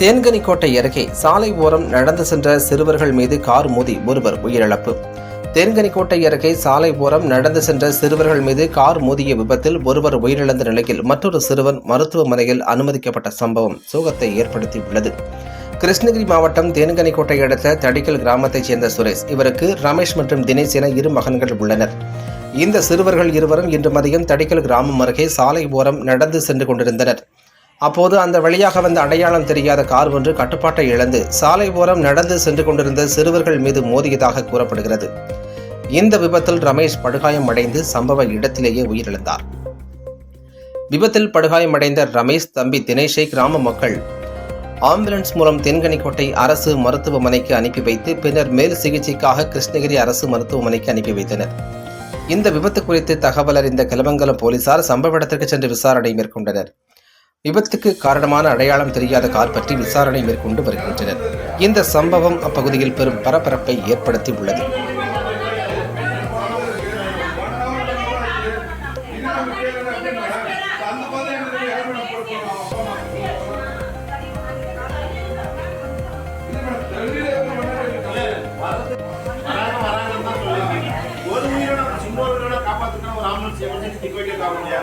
தேன்கனிக்கோட்டை அருகே சாலை ஓரம் நடந்து சென்ற சிறுவர்கள் மீது கார் மோதி ஒருவர் உயிரிழப்பு. தேன்கனிக்கோட்டை அருகே சாலை ஓரம் நடந்து சென்ற சிறுவர்கள் மீது கார் மோதிய விபத்தில் ஒருவர் உயிரிழந்த நிலையில் மற்றொரு சிறுவன் மருத்துவமனையில் அனுமதிக்கப்பட்ட சம்பவம் சோகத்தை ஏற்படுத்தியுள்ளது. கிருஷ்ணகிரி மாவட்டம் தேன்கனிக்கோட்டை அடுத்த தடிக்கல் கிராமத்தைச் சேர்ந்த சுரேஷ் இவருக்கு ரமேஷ் மற்றும் தினேஷ் என இரு மகன்கள் உள்ளனர். இந்த சிறுவர்கள் இருவரும் இன்று மதியம் தடிக்கல் கிராமம் அருகே சாலை ஓரம் நடந்து சென்று கொண்டிருந்தனர். அப்போது அந்த வழியாக வந்த அடையாளம் தெரியாத கார் ஒன்று கட்டுப்பாட்டை இழந்து சாலை ஓரம் நடந்து சென்று கொண்டிருந்த சிறுவர்கள் மீது மோதியதாக கூறப்படுகிறது. இந்த விபத்தில் ரமேஷ் படுகாயம் அடைந்து சம்பவ இடத்திலேயே உயிரிழந்தார். விபத்தில் படுகாயமடைந்த ரமேஷ் தம்பி தினேஷை கிராம மக்கள் ஆம்புலன்ஸ் மூலம் தென்கனிக்கோட்டை அரசு மருத்துவமனைக்கு அனுப்பி வைத்து பின்னர் மேல் சிகிச்சைக்காக கிருஷ்ணகிரி அரசு மருத்துவமனைக்கு அனுப்பி வைத்தனர். இந்த விபத்து குறித்து தகவல் அறிந்த கிளமங்கலம் போலீசார் சம்பவ இடத்திற்கு சென்று விசாரணை மேற்கொண்டனர். விபத்துக்கு காரணமான அடையாளம் தெரியாத கார் பற்றி விசாரணை மேற்கொண்டு வருகின்றனர். இந்த சம்பவம் அப்பகுதியில் பெரும் பரபரப்பை ஏற்படுத்தி உள்ளது. வராங்க ஒரு உயிரோட சும்மா உயிரோட காப்பாத்துனா ஒரு ஆம்புலன்ஸ் எமர்ஜென்சி நிக்க வைக்க காரணம் இல்லையா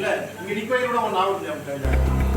இல்ல இங்க நிக்க வைக்க கூட ஒன்று ஆகும்